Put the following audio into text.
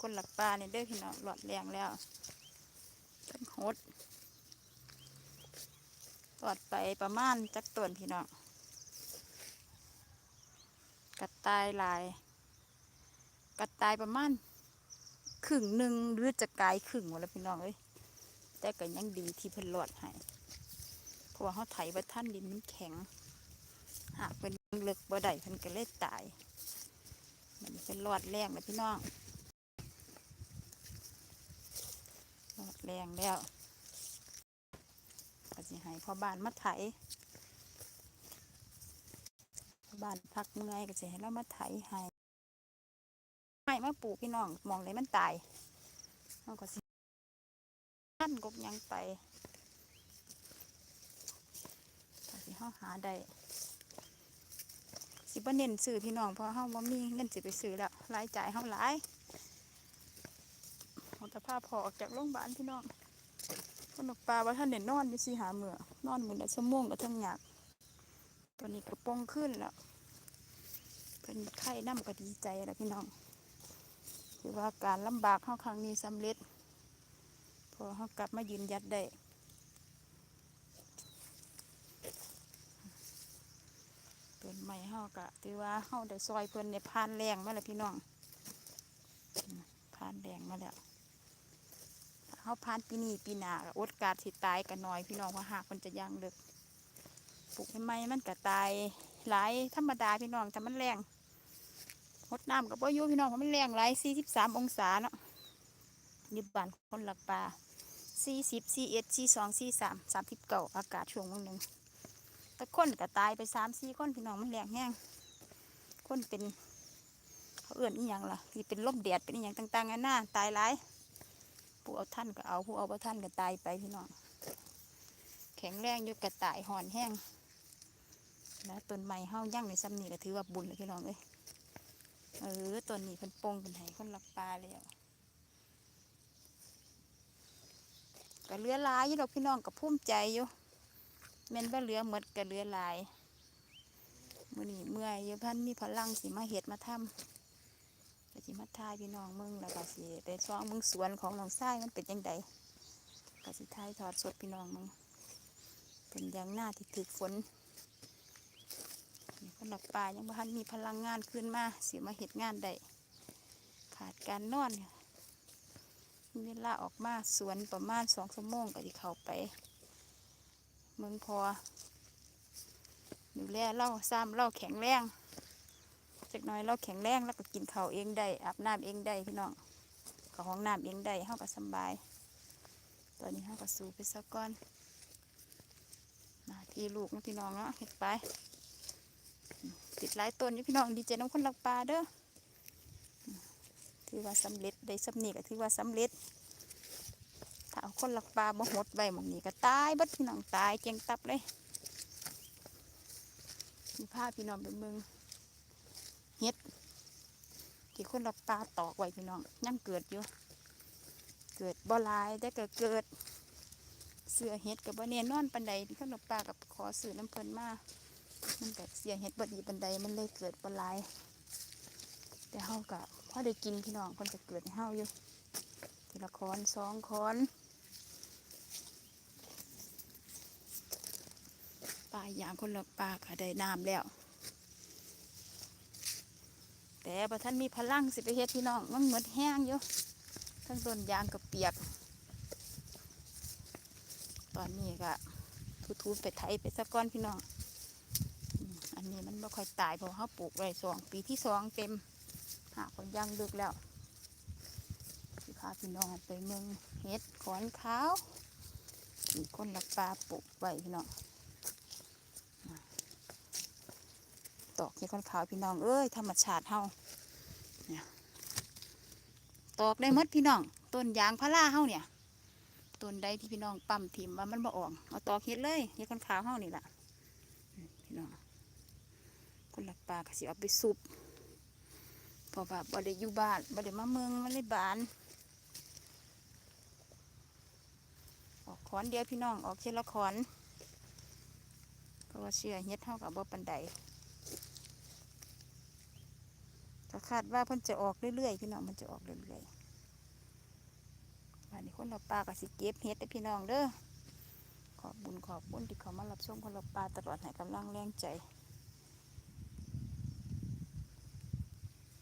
คนหลักปลาเนี่ยเด้อพี่น้องหลอดแรงแล้วเป็นโหดหลอดไปประมาณจักต้นพี่น้องกระต่ายหลาย กระต่ายประมาณครึ่งหนึ่งหรือจะกลายครึ่งหมดแล้วพี่น้องเอ้ยแต่ก็ยังดีที่เพิ่นหลอดให้เพราะว่าเขาไถว่าท่านดินมันแข็งหากเป็นเลึกบ่ได้เพิ่นก็เลยตายมันเป็นหลอดแรงเลยพี่น้องหลอด แรงแล้วก็สิให้พ่อบ้านมาไถพ่อบ้านพักเมื่อยก็สิให้เรามาไถให้ให้มาปลูกพี่น้องมองเลยมันตายเราก็สิท่านกบยังไปก็สิเฮาหาได้สิบ่เน้นซื้อพี่น้องเพราะเฮาบ่มีเงินสิไปซื้อแล้วรายจ่ายเฮาหลาย เฮาจะพาพอออกจากโรงพยาบาลพี่น้องคนออกปลาว่าท่านเด่นนอนอยู่สิหาเมื่อนอนมื้อละชั่วโมงก็ทั้งยากตอนนี้กระโปรงขึ้นแล้วเพิ่นไข้น้ำก็ดีใจแล้วพี่น้องคือว่าการลำบากเฮาครั้งนี้สำเร็จ พอเฮากลับมายืนยัดได้ต้นไม้เฮากะถือว่าเฮาได้ซอยเพิ่นในพานแรงมาแล้วพี่น้องพานแรงมาแล้ว เฮาพานปีนี้ปีหน้าก็อดกาดสิตายกันน้อยพี่น้องเพราหากมันจะยังเลิกปลูกใหม่ๆมันก็ตายหลายธรรมดาพี่น้องแต่มันแรงหดน้ำกับบ่อยูพี่น้องเพราะมันแรงหลาย43องศาเนาะนี่บานคนหลักปลา40 41 42 43 39อากาอากาศช่วงหนึงแต่คนก็ตายไปสามสี่คนพี่น้องมันแรงแห้งคนเป็นเขาเอื่นอีหยังล่ะที่เป็นลมแดดเป็นอีหยังต่างๆนานาตายหลาย ผู้เอาท่านก็เอาผู้เอาบ่ท่านก็ตายไปพี่น้องแข็งแรงอยู่กระต่ายหอนแห้งแล้วต้นไม้เฮายั่งในซ้ำนี่ก็ถือว่าบุญเลยพี่น้องเอ้ยเออต้นนี้เพิ่นโป่งเป็นไห้คนรักปลาแล้วก็เลือลายอยู่ดอกพี่น้องก็ภูมิใจอยู่แม่นว่าเหลือหมดก็เลือลายมื้อนี้เมื่อยอยู่พันมีพลังสิมาเฮ็ดมาทำ ก็สิมาทายพี่น้องมึงแล้วก็สิไปซ้องมึงสวนของน้องทรายมันเป็นจังไดก็สิทายทอดสดพี่น้องมึงเป็นอย่างหน้าที่ถึกฝนคนหลักป่ายังบ่ทันมีพลังงานขึ้นมาเสิมาเฮ็ดงานได้ขาดการนอนมีเวลาออกมาสวนประมาณสองชั่วโมงก็สิเข้าไป เมืองพอดูแลเล่าซ้ำเล่าแข็งแรง จักหน่อยเราแข็งแรงแล้วก็กินข้าวเองได้อาบน้ำเองได้พี่น้องเข้าห้องน้ำเองได้เฮาก็สบาย ตอนนี้เฮาก็สู้ไปสักก่อนหน้าที่ลูกนะพี่น้องเนาะเฮ็ดไปติดหลายต้นอยู่พี่น้องดีใจน้องคนรักปลาเด้อถือว่าสำเร็จได้สำนีก็ถือว่าสำเร็จถ้าเอาคนหลักปลาบ่หดไว้หมองนี้ก็ตายบัดพี่น้องตายเจียงตับเลยมีผ้าพี่น้องเป็นมือง เฮ็ดที่คนหลักปลาตอกไว้พี่น้องยังเกิดอยู่ เกิดบ่ลายแต่ก็เกิด เสือเฮ็ดกับบ่เนียนอนปันใดคนหลักปลากับขอซื้อน้ำเพลินมามันก็เสียเฮ็ดบ่ดีปันใดมันเลยเกิดบ่ลาย แต่เฮาก็พอได้กินพี่น้องคนจะเกิดให้เฮาอยู่ทีละคอนสองคอนปลาอย่างคนละปลาก็ได้น้ำแล้ว แต่พอท่านมีพลังสิไปเฮ็ดพี่น้องมันเหมือนแห้งอยู่ทั้งต้นยางกับเปียก ตอนนี้ก็ทูๆไปไถไปสักก้อนพี่น้องอันนี้มันไม่ค่อยตายเพราะเขาปลูกไว้สองปีที่สองเต็มหาคนย่างดึกแล้วสิพาพี่น้องไปเมืองเฮ็ดขอนขาวมีคนรักปลาปลูกไว้พี่น้องตอกเฮ็ดขอนขาวพี่น้องเอ้ยธรรมชาติเฮา ตอกได้มดพี่น้อง ต้นยางพาราเฮาเนี่ย ต้นใดที่พี่น้องปั๊มทิมว่ามันบ่ออกเอาตอกเฮ็ดเลยเฮ็ดขอนขาวเฮานี่ล่ะพี่น้องคนรักปลาก็สิเอาไปซุปเพราะว่าบ่ได้อยู่บ้านบ่ได้มาเมืองมาเลยบานออกขอนเดียวพี่น้องออกเชละขอนเพราะว่าเชื่อเฮ็ดเท่ากับบ่ปันใด ก็คาดว่าเพิ่นจะออกเรื่อยๆพี่น้องมันจะออกเรื่อยๆวันนี้คนเราปลาก็สิเก็บเฮ็ดแต่พี่น้องเด้อขอบบุญขอบคุณที่เขามารับชมคนเราปลาตลอดให้กำลังแรงใจ